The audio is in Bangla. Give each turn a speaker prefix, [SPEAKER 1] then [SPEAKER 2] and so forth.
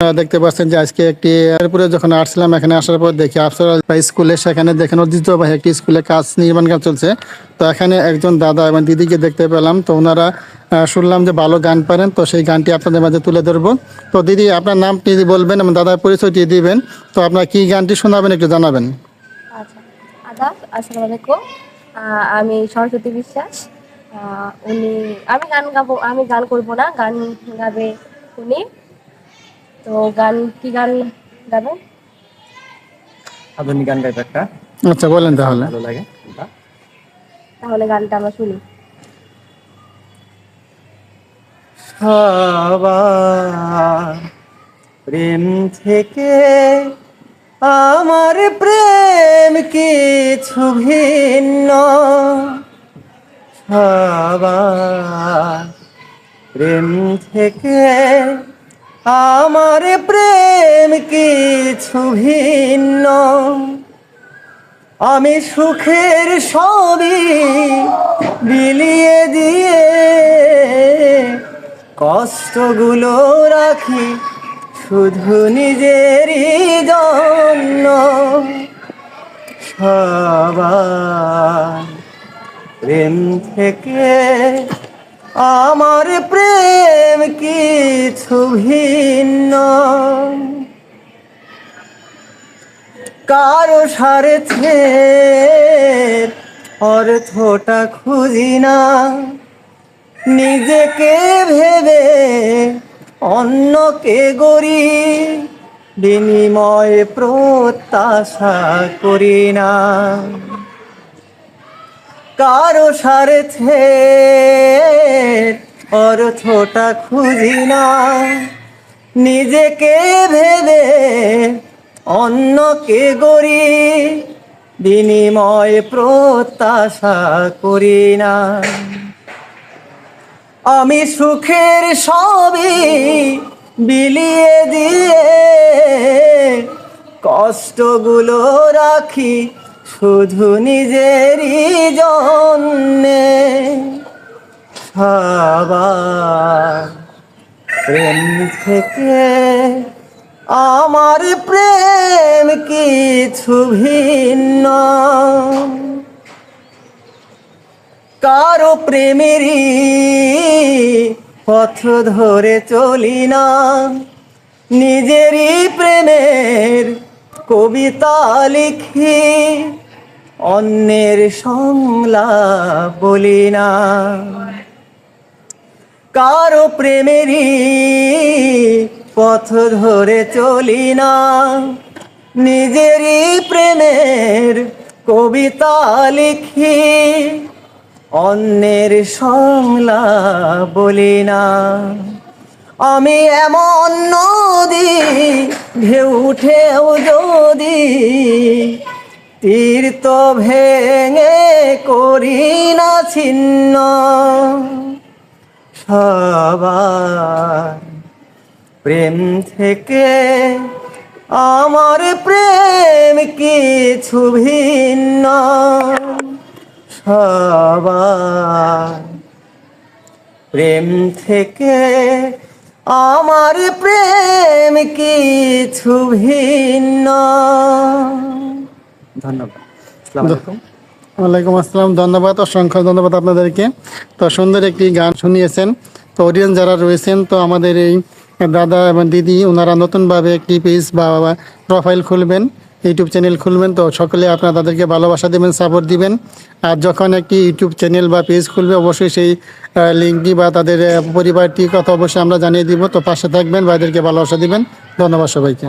[SPEAKER 1] দেখতে পাচ্ছেন যে আজকে একটি এরপরে যখন আসছিলাম, এখানে আসার পর দেখি আফসার স্কুলে সেখানে দেখেন ঐতিহ্যবাহী একটি স্কুলে কাজ নির্মাণ কাজ চলছে। তো এখানে একজন দাদা এবং দিদিকে দেখতে পেলাম। তো ওনারা শুনলাম যে ভালো গান পারেন, তো সেই গানটি আপনাদের মাঝে তুলে ধরবো। তো দিদি, আপনার নামটি বলবেন এবং দাদার পরিচয়টি দিবেন। তো আপনার কি গানটি শোনাবেন একটু জানাবেন।
[SPEAKER 2] আচ্ছা আমি সরস্বতী বিশ্বাস। উনি, আমি গান গাবো, আমি গান করব না, গান গাবে উনি। তো গান কি গান গাবেন
[SPEAKER 3] আধুনিক গান গাইতে একটা।
[SPEAKER 1] আচ্ছা বলেন তাহলে।
[SPEAKER 3] ভালো লাগে
[SPEAKER 2] তাহলে গানটা আমরা শুনি।
[SPEAKER 3] সবার প্রেম থেকে আমার প্রেম কিছু ভিন্ন। সবার প্রেম থেকে আমার প্রেম কিছু ভিন্ন। আমি সুখের সবই বিলিয়ে দিয়ে কষ্টগুলো রাখি শুধু নিজেরই জন্য। সবার প্রেম থেকে আমার প্রেম কিছু ভিন্ন। কারও সারথে অর্থটা খুঁজি না। নিজেকে ভেবে অন্যকে গড়ি বিনিময় প্রত্যাশা করি না। কারও স্বার্থে অর্থটা খুঁজি না। নিজেকে ভেবে অন্যকে গড়ি, বিনিময় প্রত্যাশা করি না। আমি সুখের সবই বিলিয়ে দিয়ে কষ্টগুলো রাখি শুধু নিজেরই জন্যে প্রেম থেকে আমার প্রেম কিছু ভিন্ন। কারও প্রেমেরই পথ ধরে চলি না, নিজেরই প্রেমের কবিতা লিখি অন্যের সংলাপ বলি না। কারও প্রেমেরই পথ ধরে চলি না। নিজেরই প্রেমের কবিতা লিখি অন্যের সংলাপ বলি না। আমি এমন নদী, ঢেউ উঠেও যদি তীর তো ভেঙে করি না ছিন্ন, সবার প্রেম থেকে আমার প্রেম কিছু ভিন্ন, সবার প্রেম থেকে আমার প্রেম কিছু ভিন্ন। ধন্যবাদ। আসসালামু
[SPEAKER 1] ওয়ালাইকুম আসসালাম ধন্যবাদ অসংখ্য ধন্যবাদ আপনাদেরকে। তো সুন্দর একটি গান শুনিয়েছেন তো অডিয়েন্স যারা রয়েছেন তো আমাদের এই দাদা এবং দিদি ওনারা নতুনভাবে একটি পেজ বা প্রোফাইল খুলবেন। ইউটিউব চ্যানেল খুলবেন তো সকলে আপনারা তাদেরকে ভালোবাসা দেবেন সাপোর্ট দিবেন। আর যখন একটি ইউটিউব চ্যানেল বা পেজ খুলবে, অবশ্যই সেই লিঙ্কটি বা তাদের পরিবারটি কথা অবশ্যই আমরা জানিয়ে দিব। তো পাশে থাকবেন বা এদেরকে ভালোবাসা দিবেন। ধন্যবাদ সবাইকে।